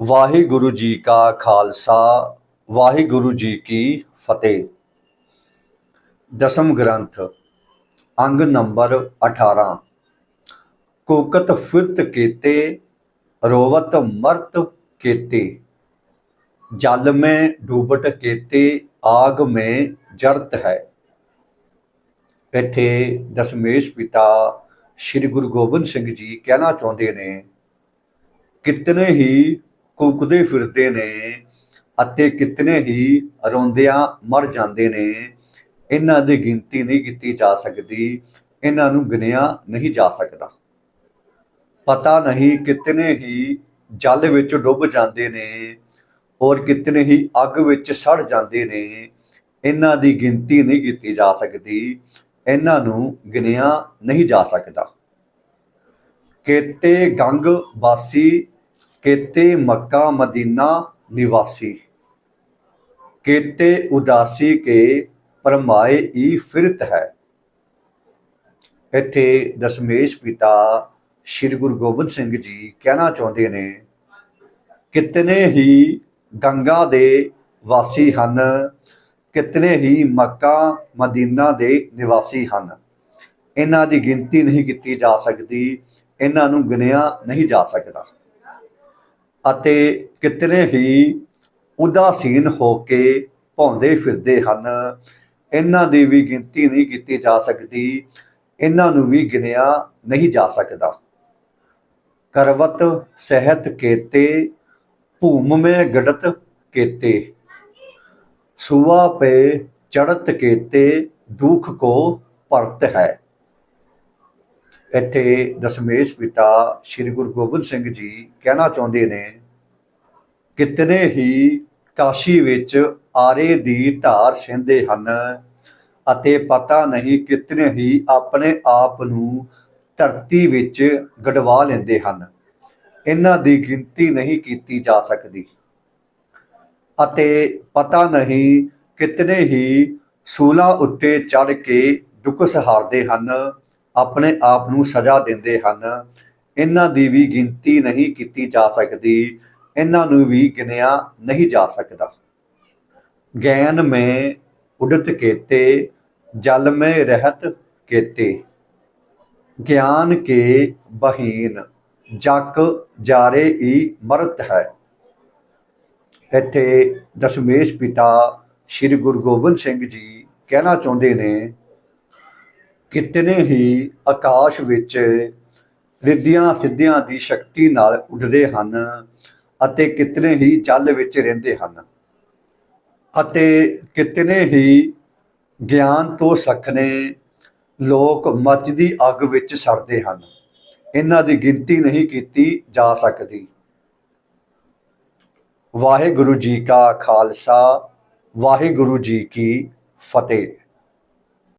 ਵਾਹਿਗੁਰੂ ਜੀ ਕਾ ਖਾਲਸਾ, ਵਾਹਿਗੁਰੂ ਜੀ ਕੀ ਫਤਿਹ। ਦਸਮ ਗ੍ਰੰਥ, ਅੰਗ ਨੰਬਰ 18 ਕੋਕਤ ਫਿਰਤ ਕੀਤੇ, ਰੋਵਤ ਮਰਤ ਕੀਤੇ। ਜਲ ਮੈਂ ਡੂਬਟ ਕੇਤੇ, ਆਗ ਮੈਂ ਜਰਤ ਹੈ। ਇੱਥੇ ਦਸ਼ਮੇਸ਼ ਪਿਤਾ ਸ੍ਰੀ ਗੁਰੂ ਗੋਬਿੰਦ ਸਿੰਘ ਜੀ ਕਹਿਣਾ ਚਾਹੁੰਦੇ ਨੇ, ਕਿਤਨੇ ਹੀ ਕੁਕਦੇ ਫਿਰਦੇ ਨੇ ਅਤੇ ਕਿਤਨੇ ਹੀ ਰੋਂਦਿਆਂ ਮਰ ਜਾਂਦੇ ਨੇ। ਇਹਨਾਂ ਦੀ ਗਿਣਤੀ ਨਹੀਂ ਕੀਤੀ ਜਾ ਸਕਦੀ। ਇਹਨਾਂ ਨੂੰ ਗਿਣਿਆ ਨਹੀਂ ਜਾ ਸਕਦਾ। ਪਤਾ ਨਹੀਂ ਕਿਤਨੇ ਹੀ ਜਲ ਵਿੱਚ ਡੁੱਬ ਜਾਂਦੇ ਨੇ ਔਰ ਕਿਤਨੇ ਹੀ ਅੱਗ ਵਿੱਚ ਸੜ ਜਾਂਦੇ ਨੇ। ਇਹਨਾਂ ਦੀ ਗਿਣਤੀ ਨਹੀਂ ਕੀਤੀ ਜਾ ਸਕਦੀ। ਇਹਨਾਂ ਨੂੰ ਗਿਣਿਆ ਨਹੀਂ ਜਾ ਸਕਦਾ। ਕੇਤੇ ਗੰਗ ਵਾਸੀ ਕੇਤੇ ਮੱਕਾ ਮਦੀਨਾ ਨਿਵਾਸੀ। ਕੇਤੇ ਉਦਾਸੀ ਕੇ ਪਰਮਾਏ ਈ ਫਿਰਤ ਹੈ। ਇੱਥੇ ਦਸ਼ਮੇਸ਼ ਪਿਤਾ ਸ੍ਰੀ ਗੁਰੂ ਗੋਬਿੰਦ ਸਿੰਘ ਜੀ ਕਹਿਣਾ ਚਾਹੁੰਦੇ ਨੇ, ਕਿਤਨੇ ਹੀ ਗੰਗਾ ਦੇ ਵਾਸੀ ਹਨ, ਕਿਤਨੇ ਹੀ ਮੱਕਾ ਮਦੀਨਾ ਦੇ ਨਿਵਾਸੀ ਹਨ। ਇਹਨਾਂ ਦੀ ਗਿਣਤੀ ਨਹੀਂ ਕੀਤੀ ਜਾ ਸਕਦੀ, ਇਹਨਾਂ ਨੂੰ ਗਿਣਿਆ ਨਹੀਂ ਜਾ ਸਕਦਾ। ਅਤੇ ਕਿਤਨੇ ਹੀ ਉਦਾਸੀਨ ਹੋ ਕੇ ਭੌਂਦੇ ਫਿਰਦੇ ਹਨ। ਇਹਨਾਂ ਦੀ ਵੀ ਗਿਣਤੀ ਨਹੀਂ ਕੀਤੀ ਜਾ ਸਕਦੀ। ਇਹਨਾਂ ਨੂੰ ਵੀ ਗਿਣਿਆ ਨਹੀਂ ਜਾ ਸਕਦਾ। ਕਰਵਤ ਸਹਿਤ ਕੇਤੇ, ਭੂਮ ਮੇ ਗੜਤ ਕੇਤੇ। ਸੁਆ ਪੇ ਚੜਤ ਕੇਤੇ, ਦੁਖ ਕੋ ਪਰਤ ਹੈ। ਇੱਥੇ ਦਸ਼ਮੇਸ਼ ਪਿਤਾ ਸ੍ਰੀ ਗੁਰੂ ਗੋਬਿੰਦ ਸਿੰਘ ਜੀ ਕਹਿਣਾ ਚਾਹੁੰਦੇ ਨੇ, ਕਿਤਨੇ ਹੀ ਕਾਸ਼ੀ ਵਿੱਚ ਆਰੇ ਦੀ ਧਾਰ ਸਿੰਦੇ ਹਨ ਅਤੇ ਪਤਾ ਨਹੀਂ ਕਿਤਨੇ ਹੀ ਆਪਣੇ ਆਪ ਨੂੰ ਧਰਤੀ ਵਿੱਚ ਗੜਵਾ ਲੈਂਦੇ ਹਨ। ਇਹਨਾਂ ਦੀ ਗਿਣਤੀ ਨਹੀਂ ਕੀਤੀ ਜਾ ਸਕਦੀ। ਅਤੇ ਪਤਾ ਨਹੀਂ ਕਿਤਨੇ ਹੀ ਸੂਲਾਂ ਉੱਤੇ ਚੜ ਕੇ ਦੁੱਖ ਸਹਾਰਦੇ ਹਨ। ਆਪਣੇ ਆਪ ਨੂੰ ਸਜ਼ਾ ਦਿੰਦੇ ਹਨ। ਇਹਨਾਂ ਦੀ ਵੀ ਗਿਣਤੀ ਨਹੀਂ ਕੀਤੀ ਜਾ ਸਕਦੀ। ਇਹਨਾਂ ਨੂੰ ਵੀ ਗਿਣਿਆ ਨਹੀਂ ਜਾ ਸਕਦਾ। ਗੈਨ ਮੈਂ ਉਡਤ ਕੇਤੇ, ਜਲ ਮੈਂ ਰਹਿਤ ਕੇਤੇ। ਗਿਆਨ ਕੇ ਬਹੀਨ, ਜਕ ਜਾਰੇ ਈ ਮਰਤ ਹੈ। ਇੱਥੇ ਦਸ਼ਮੇਸ਼ ਪਿਤਾ ਸ੍ਰੀ ਗੁਰੂ ਗੋਬਿੰਦ ਸਿੰਘ ਜੀ ਕਹਿਣਾ ਚਾਹੁੰਦੇ ਨੇ ਕਿਤਨੇ ਹੀ ਆਕਾਸ਼ ਵਿੱਚ ਰਿੱਧੀਆਂ ਸਿੱਧਿਆਂ ਦੀ ਸ਼ਕਤੀ ਨਾਲ ਉੱਡਦੇ ਹਨ ਅਤੇ ਕਿਤਨੇ ਹੀ ਜਲ ਵਿੱਚ ਰਹਿੰਦੇ ਹਨ। ਅਤੇ ਕਿਤਨੇ ਹੀ ਗਿਆਨ ਤੋਂ ਸਖਨੇ ਲੋਕ ਮੱਚਦੀ ਅੱਗ ਵਿੱਚ ਸੜਦੇ ਹਨ। ਇਹਨਾਂ ਦੀ ਗਿਣਤੀ ਨਹੀਂ ਕੀਤੀ ਜਾ ਸਕਦੀ। ਵਾਹਿਗੁਰੂ ਜੀ ਕਾ ਖਾਲਸਾ, ਵਾਹਿਗੁਰੂ ਜੀ ਕੀ ਫਤਿਹ।